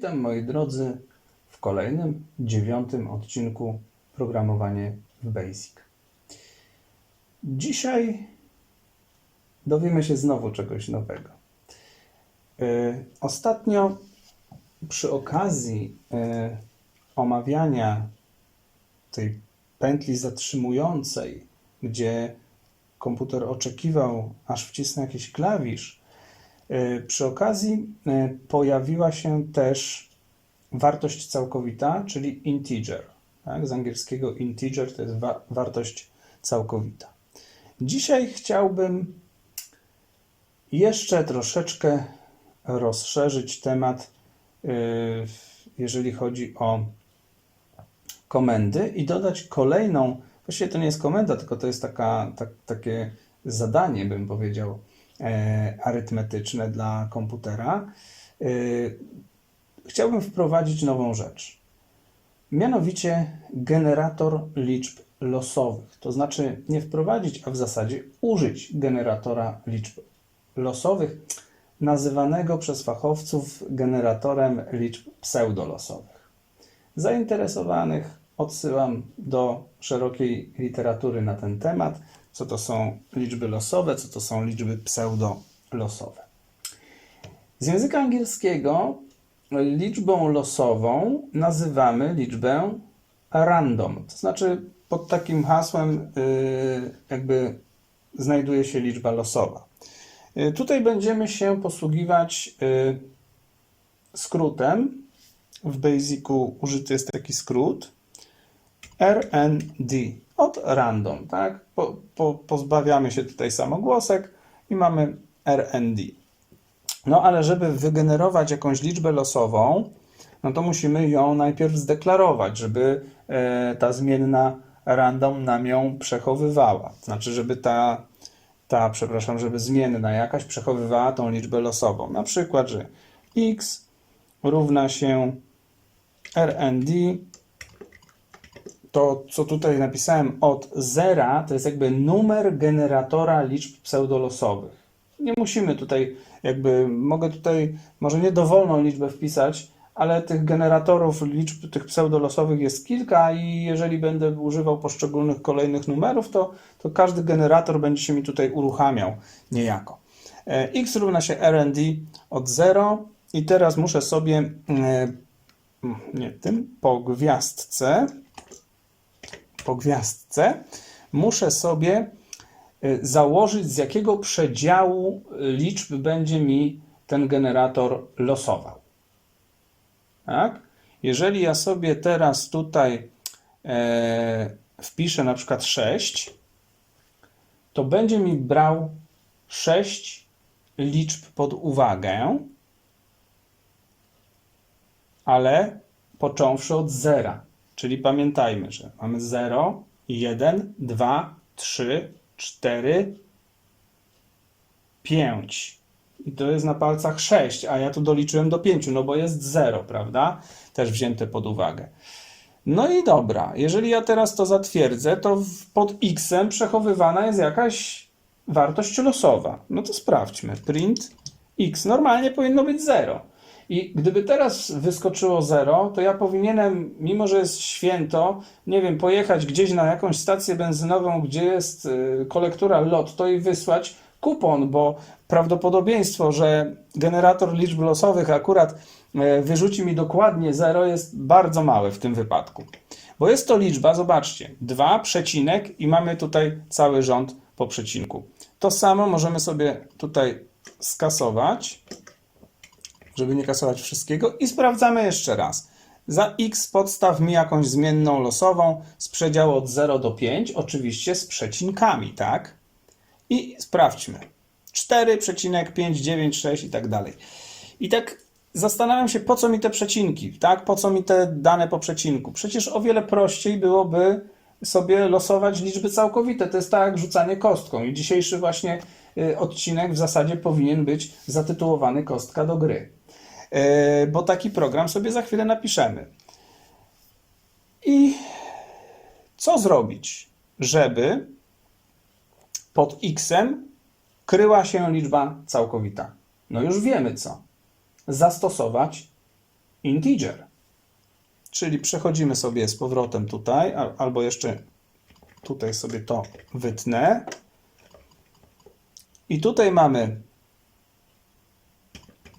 Witam moi drodzy w kolejnym, dziewiątym odcinku Programowanie w Basic. Dzisiaj dowiemy się znowu czegoś nowego. Yy, Ostatnio przy okazji yy, omawiania tej pętli zatrzymującej, gdzie komputer oczekiwał, aż wcisnę jakiś klawisz, przy okazji yy, pojawiła się też wartość całkowita, czyli integer. Tak? Z angielskiego integer to jest wa- wartość całkowita. Dzisiaj chciałbym jeszcze troszeczkę rozszerzyć temat, yy, jeżeli chodzi o komendy i dodać kolejną, właściwie to nie jest komenda, tylko to jest taka, tak, takie zadanie, bym powiedział, e, arytmetyczne dla komputera. Yy, Chciałbym wprowadzić nową rzecz. Mianowicie generator liczb losowych. To znaczy nie wprowadzić, a w zasadzie użyć generatora liczb losowych, nazywanego przez fachowców generatorem liczb pseudolosowych. Zainteresowanych odsyłam do szerokiej literatury na ten temat, co to są liczby losowe, co to są liczby pseudolosowe. Z języka angielskiego liczbą losową nazywamy liczbę random. To znaczy pod takim hasłem yy, jakby znajduje się liczba losowa. Yy, Tutaj będziemy się posługiwać yy, skrótem. W Basicu użyty jest taki skrót RND od random, tak? Po, po, pozbawiamy się tutaj samogłosek i mamy RND. No ale żeby wygenerować jakąś liczbę losową, no to musimy ją najpierw zdeklarować, żeby e, ta zmienna random nam ją przechowywała. Znaczy, żeby ta, ta, przepraszam, żeby zmienna jakaś przechowywała tą liczbę losową. Na przykład, że x równa się rnd, to co tutaj napisałem od zera, to jest jakby numer generatora liczb pseudolosowych. Nie musimy tutaj jakby, mogę tutaj może nie dowolną liczbę wpisać, ale tych generatorów liczb tych pseudolosowych jest kilka i jeżeli będę używał poszczególnych kolejnych numerów, to, to każdy generator będzie się mi tutaj uruchamiał niejako. E, x równa się rnd od 0 i teraz muszę sobie e, nie tym, po gwiazdce po gwiazdce muszę sobie y, założyć, z jakiego przedziału liczb będzie mi ten generator losował. Tak? Jeżeli ja sobie teraz tutaj e, wpiszę na przykład 6, to będzie mi brał 6 liczb pod uwagę, ale począwszy od zera. Czyli pamiętajmy, że mamy 0, 1, 2, 3, 4, 5. I to jest na palcach 6, a ja tu doliczyłem do 5, no bo jest 0, prawda? Też wzięte pod uwagę. No i dobra, jeżeli ja teraz to zatwierdzę, to pod x przechowywana jest jakaś wartość losowa. No to sprawdźmy. Print x. Normalnie powinno być 0. I gdyby teraz wyskoczyło 0, to ja powinienem, mimo że jest święto, nie wiem, pojechać gdzieś na jakąś stację benzynową, gdzie jest y, kolektura Lotto i wysłać kupon, bo prawdopodobieństwo, że generator liczb losowych akurat e, wyrzuci mi dokładnie 0 jest bardzo małe w tym wypadku. Bo jest to liczba, zobaczcie, 2 przecinek i mamy tutaj cały rząd po przecinku. To samo możemy sobie tutaj skasować żeby nie kasować wszystkiego i sprawdzamy jeszcze raz. Za x podstaw mi jakąś zmienną losową z przedziału od 0 do 5, oczywiście z przecinkami, tak? I sprawdźmy. 4,596 i tak dalej. I tak zastanawiam się, po co mi te przecinki, tak? Po co mi te dane po przecinku? Przecież o wiele prościej byłoby sobie losować liczby całkowite. To jest tak jak rzucanie kostką. I dzisiejszy właśnie y, odcinek w zasadzie powinien być zatytułowany Kostka do gry. E, bo taki program sobie za chwilę napiszemy. I co zrobić, żeby pod x kryła się liczba całkowita? No już wiemy co. Zastosować integer. Czyli przechodzimy sobie z powrotem tutaj, al- albo jeszcze tutaj sobie to wytnę. I tutaj mamy,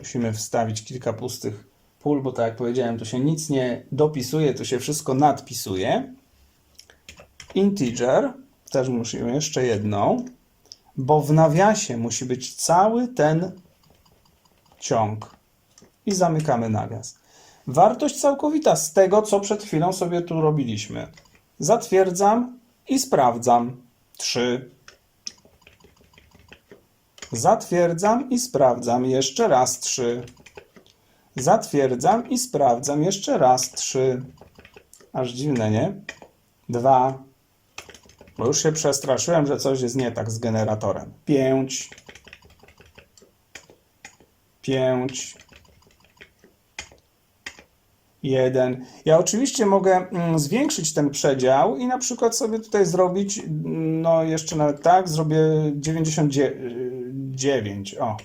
musimy wstawić kilka pustych pól, bo tak jak powiedziałem, tu się nic nie dopisuje, tu się wszystko nadpisuje. Integer, też musimy jeszcze jedną, bo w nawiasie musi być cały ten ciąg. I zamykamy nawias. Wartość całkowita z tego, co przed chwilą sobie tu robiliśmy. Zatwierdzam i sprawdzam. 3. Zatwierdzam i sprawdzam jeszcze raz 3. Zatwierdzam i sprawdzam jeszcze raz 3. Aż dziwne, nie? 2. Bo już się przestraszyłem, że coś jest nie tak z generatorem. 5. 5. 1. Ja oczywiście mogę mm, zwiększyć ten przedział i na przykład sobie tutaj zrobić, mm, no jeszcze nawet tak, zrobię 99. O.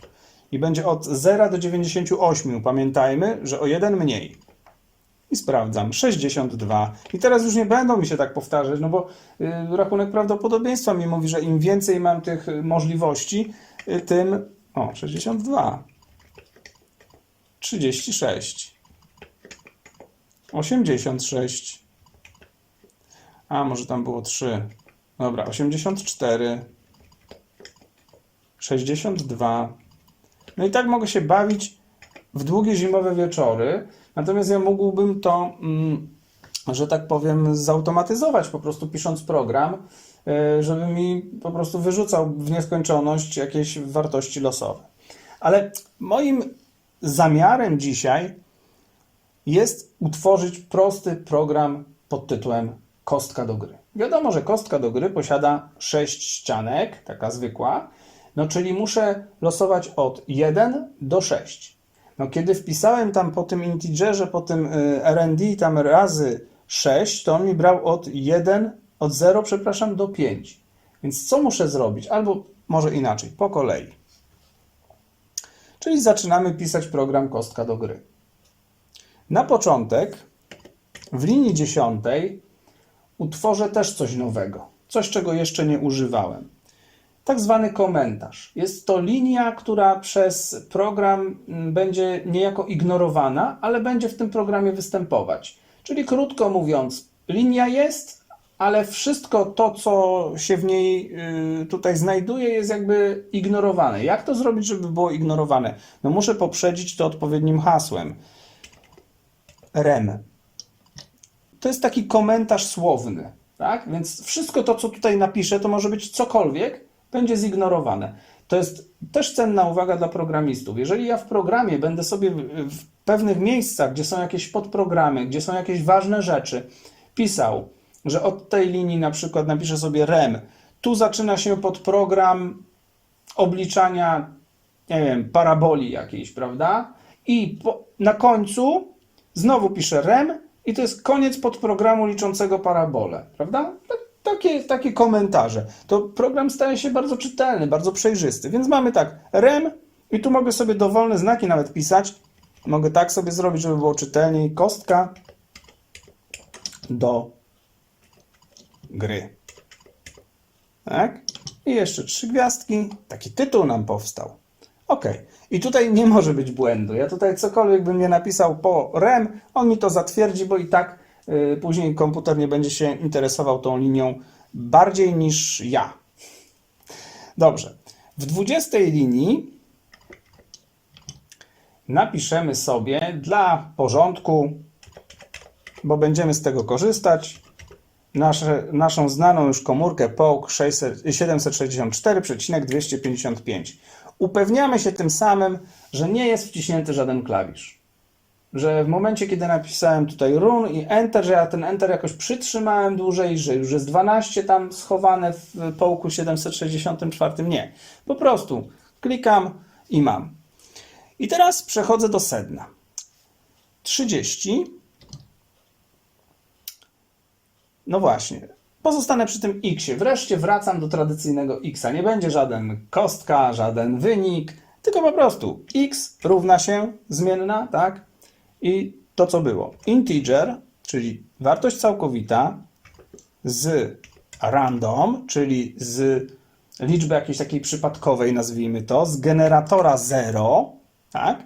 I będzie od 0 do 98. Pamiętajmy, że o 1 mniej. I sprawdzam. 62. I teraz już nie będą mi się tak powtarzać, no bo y, rachunek prawdopodobieństwa mi mówi, że im więcej mam tych y, możliwości, y, tym. O, 62. 36. 86. A, może tam było 3. Dobra, 84. 62. No i tak mogę się bawić w długie zimowe wieczory. Natomiast ja mógłbym to, mm, że tak powiem, zautomatyzować, po prostu pisząc program, y, żeby mi po prostu wyrzucał w nieskończoność jakieś wartości losowe. Ale moim zamiarem dzisiaj jest utworzyć prosty program pod tytułem Kostka do gry. Wiadomo, że kostka do gry posiada 6 ścianek, taka zwykła, no czyli muszę losować od 1 do 6. No kiedy wpisałem tam po tym integerze, po tym y, RND tam razy 6, to on mi brał od 1, od 0, przepraszam, do 5. Więc co muszę zrobić? Albo może inaczej, po kolei. Czyli zaczynamy pisać program kostka do gry. Na początek, w linii dziesiątej, utworzę też coś nowego, coś czego jeszcze nie używałem. Tak zwany komentarz. Jest to linia, która przez program mm, będzie niejako ignorowana, ale będzie w tym programie występować. Czyli krótko mówiąc, linia jest, ale wszystko to, co się w niej y, tutaj znajduje, jest jakby ignorowane. Jak to zrobić, żeby było ignorowane? No muszę poprzedzić to odpowiednim hasłem rem. To jest taki komentarz słowny, tak? Więc wszystko to, co tutaj napiszę, to może być cokolwiek, będzie zignorowane. To jest też cenna uwaga dla programistów. Jeżeli ja w programie będę sobie w, pewnych miejscach, gdzie są jakieś podprogramy, gdzie są jakieś ważne rzeczy, pisał, że od tej linii na przykład napiszę sobie rem, tu zaczyna się podprogram obliczania, nie wiem, paraboli jakiejś, prawda? I po, na końcu Znowu piszę rem i to jest koniec podprogramu liczącego parabolę, prawda? Tak- Takie, takie komentarze. To program staje się bardzo czytelny, bardzo przejrzysty. Więc mamy tak, rem i tu mogę sobie dowolne znaki nawet pisać. Mogę tak sobie zrobić, żeby było czytelniej. Kostka do gry. Tak? I jeszcze trzy gwiazdki. Taki tytuł nam powstał. Ok. I tutaj nie może być błędu. Ja tutaj cokolwiek bym nie napisał po rem, on mi to zatwierdzi, bo i tak później komputer nie będzie się interesował tą linią bardziej niż ja. Dobrze. W 20 linii napiszemy sobie dla porządku, bo będziemy z tego korzystać, nasze, naszą znaną już komórkę POK 764,255. Upewniamy się tym samym, że nie jest wciśnięty żaden klawisz. Że w momencie, kiedy napisałem tutaj run i enter, że ja ten enter jakoś przytrzymałem dłużej, że już jest 12 tam schowane w połku 764. Nie. Po prostu klikam i mam. I teraz przechodzę do sedna. 30 No właśnie. Pozostanę przy tym x. Wreszcie wracam do tradycyjnego x. Nie będzie żaden kostka, żaden wynik, tylko po prostu x równa się zmienna, tak? I to, co było. Integer, czyli wartość całkowita z random, czyli z liczby jakiejś takiej przypadkowej, nazwijmy to, z generatora 0, tak?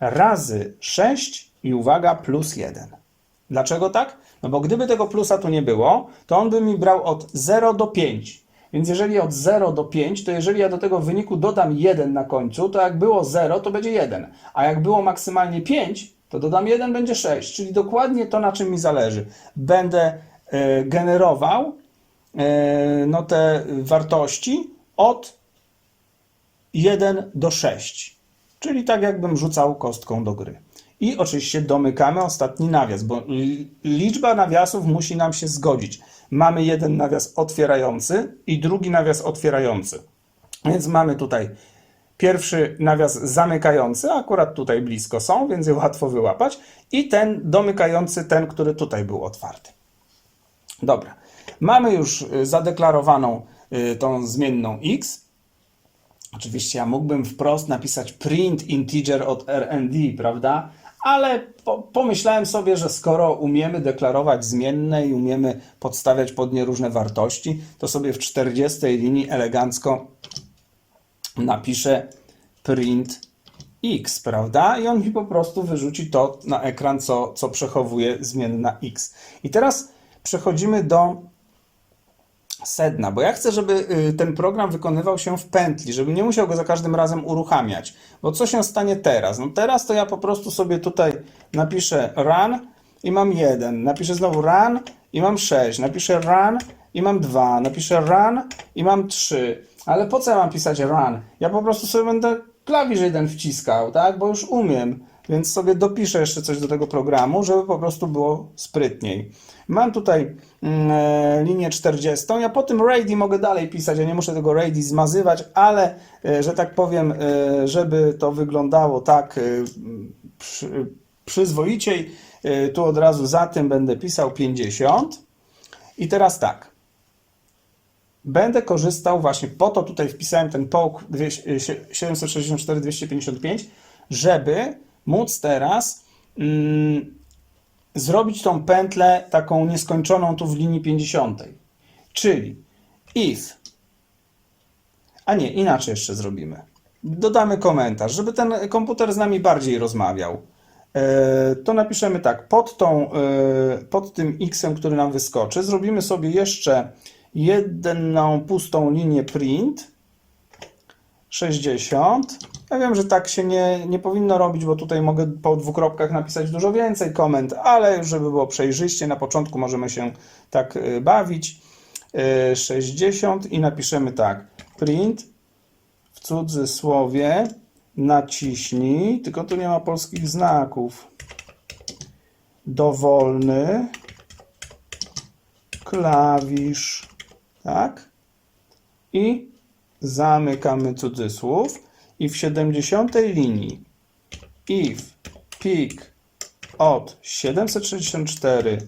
Razy 6 i uwaga, plus 1. Dlaczego tak? No bo gdyby tego plusa tu nie było, to on by mi brał od 0 do 5. Więc jeżeli od 0 do 5, to jeżeli ja do tego wyniku dodam 1 na końcu, to jak było 0, to będzie 1. A jak było maksymalnie 5, to dodam 1, będzie 6. Czyli dokładnie to, na czym mi zależy. Będę e, generował e, no, te wartości od 1 do 6. Czyli tak jakbym rzucał kostką do gry. I oczywiście domykamy ostatni nawias, bo li- liczba nawiasów musi nam się zgodzić. Mamy jeden nawias otwierający i drugi nawias otwierający. Więc mamy tutaj pierwszy nawias zamykający, akurat tutaj blisko są, więc je łatwo wyłapać, i ten domykający, ten, który tutaj był otwarty. Dobra. Mamy już y, zadeklarowaną y, tą zmienną x. Oczywiście ja mógłbym wprost napisać print integer od rnd, prawda? Ale po, pomyślałem sobie, że skoro umiemy deklarować zmienne i umiemy podstawiać pod nie różne wartości, to sobie w 40 linii elegancko napiszę print x, prawda? I on mi po prostu wyrzuci to na ekran, co, co przechowuje zmienna x. I teraz przechodzimy do sedna, bo ja chcę, żeby y, ten program wykonywał się w pętli, żebym nie musiał go za każdym razem uruchamiać. Bo co się stanie teraz? No teraz to ja po prostu sobie tutaj napiszę run i mam 1, napiszę znowu run i mam 6, napiszę run i mam 2, napiszę run i mam 3. Ale po co ja mam pisać run? Ja po prostu sobie będę klawisz jeden wciskał, tak? Bo już umiem. Więc sobie dopiszę jeszcze coś do tego programu, żeby po prostu było sprytniej. Mam tutaj mm, e, linię 40. Ja po tym ready mogę dalej pisać, ja nie muszę tego ready zmazywać, ale e, że tak powiem, e, żeby to wyglądało tak przy, przyzwoiciej, tu od razu za tym będę pisał 50. I teraz tak. Będę korzystał właśnie po to tutaj wpisałem ten połk 764-255, żeby móc teraz mm, zrobić tą pętlę taką nieskończoną tu w linii 50. Czyli if, a nie, inaczej jeszcze zrobimy. Dodamy komentarz, żeby ten komputer z nami bardziej rozmawiał. E, To napiszemy tak, pod, tą, e, pod tym x, który nam wyskoczy, zrobimy sobie jeszcze jedną pustą linię print 60. Ja wiem, że tak się nie, nie powinno robić, bo tutaj mogę po dwukropkach napisać dużo więcej komend, ale żeby było przejrzyście, na początku możemy się tak y, bawić. Y, 60 i napiszemy tak, print w cudzysłowie naciśnij, tylko tu nie ma polskich znaków, dowolny klawisz, tak? I zamykamy cudzysłów i w 70 linii if pik od 764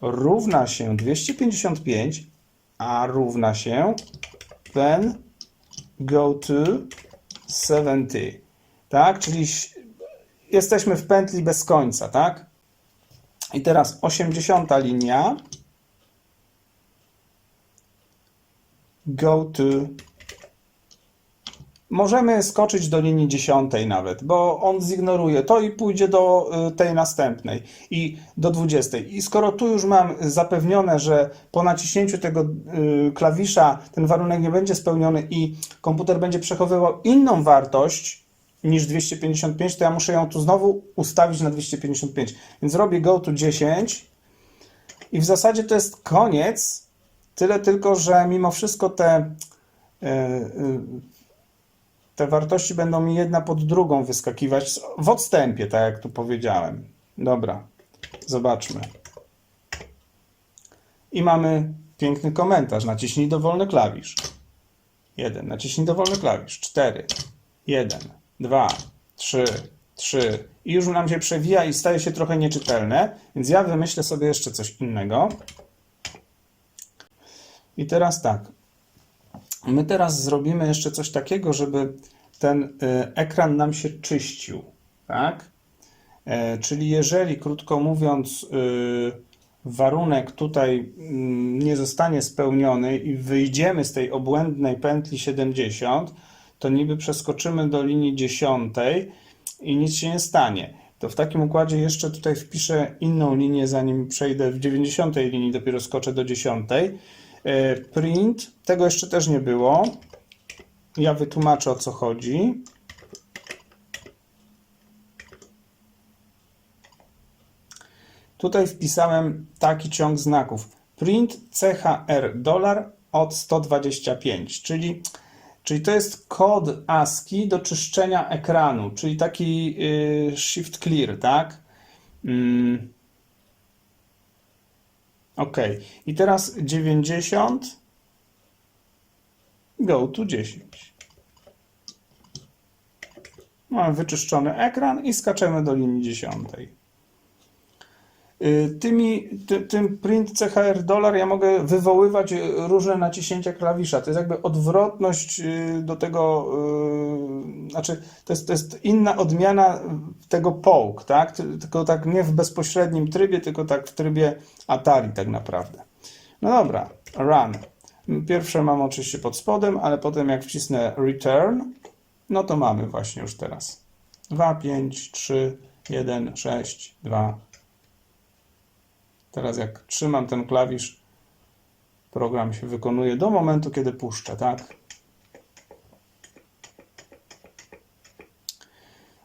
równa się 255, a równa się then go to 70. Tak? Czyli jesteśmy w pętli bez końca, tak? I teraz 80 linia go to Możemy skoczyć do linii dziesiątej nawet, bo on zignoruje to i pójdzie do y, tej następnej i do dwudziestej. I skoro tu już mam zapewnione, że po naciśnięciu tego y, klawisza ten warunek nie będzie spełniony i komputer będzie przechowywał inną wartość niż 255, to ja muszę ją tu znowu ustawić na 255. Więc robię go to 10 i w zasadzie to jest koniec. Tyle tylko, że mimo wszystko te y, y, te wartości będą mi jedna pod drugą wyskakiwać w odstępie, tak jak tu powiedziałem. Dobra, zobaczmy. I mamy piękny komentarz. Naciśnij dowolny klawisz. 1. Naciśnij dowolny klawisz. 4. 1, 2, 3, 3. I już nam się przewija i staje się trochę nieczytelne, więc ja wymyślę sobie jeszcze coś innego. I teraz tak. My teraz zrobimy jeszcze coś takiego, żeby ten y, ekran nam się czyścił, tak? E, Czyli jeżeli, krótko mówiąc, y, warunek tutaj mm, nie zostanie spełniony i wyjdziemy z tej obłędnej pętli 70, to niby przeskoczymy do linii 10 i nic się nie stanie. To w takim układzie jeszcze tutaj wpiszę inną linię, zanim przejdę w 90 linii, dopiero skoczę do 10. E, Print, tego jeszcze też nie było. Ja wytłumaczę o co chodzi. Tutaj wpisałem taki ciąg znaków. Print CHR dolar od 125, czyli, czyli to jest kod ASCII do czyszczenia ekranu, czyli taki y, shift clear, tak? Mm. Ok. I teraz 90 go to 10. Mamy wyczyszczony ekran i skaczemy do linii 10. Y, Tymi, ty, tym print CHR dolar ja mogę wywoływać różne naciśnięcia klawisza. To jest jakby odwrotność y, do tego, y, znaczy to jest, to jest inna odmiana tego poke, tak? Ty- Tylko tak nie w bezpośrednim trybie, tylko tak w trybie Atari tak naprawdę. No dobra, run. Pierwsze mam oczywiście pod spodem, ale potem jak wcisnę return, no to mamy właśnie już teraz. 2, 5, 3, 1, 6, 2, Teraz jak trzymam ten klawisz, program się wykonuje do momentu, kiedy puszczę, tak?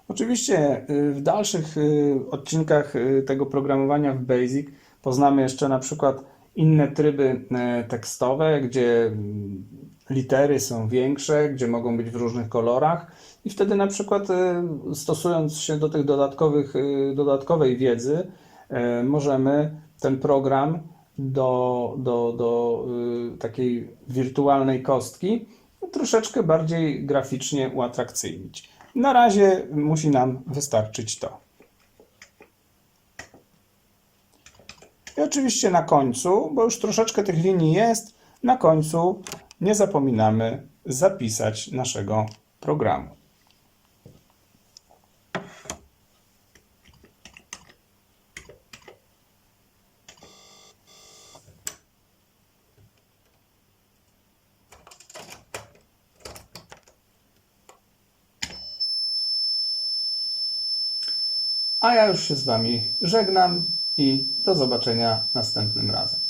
Oczywiście y, w dalszych y, odcinkach y, tego programowania w BASIC poznamy jeszcze na przykład inne tryby e, tekstowe, gdzie mm, litery są większe, gdzie mogą być w różnych kolorach i wtedy na przykład e, stosując się do tych dodatkowych, dodatkowej wiedzy e, możemy ten program do, do, do y, takiej wirtualnej kostki troszeczkę bardziej graficznie uatrakcyjnić. Na razie musi nam wystarczyć to. I oczywiście na końcu, bo już troszeczkę tych linii jest, na końcu nie zapominamy zapisać naszego programu. Ja już się z Wami żegnam i do zobaczenia następnym razem.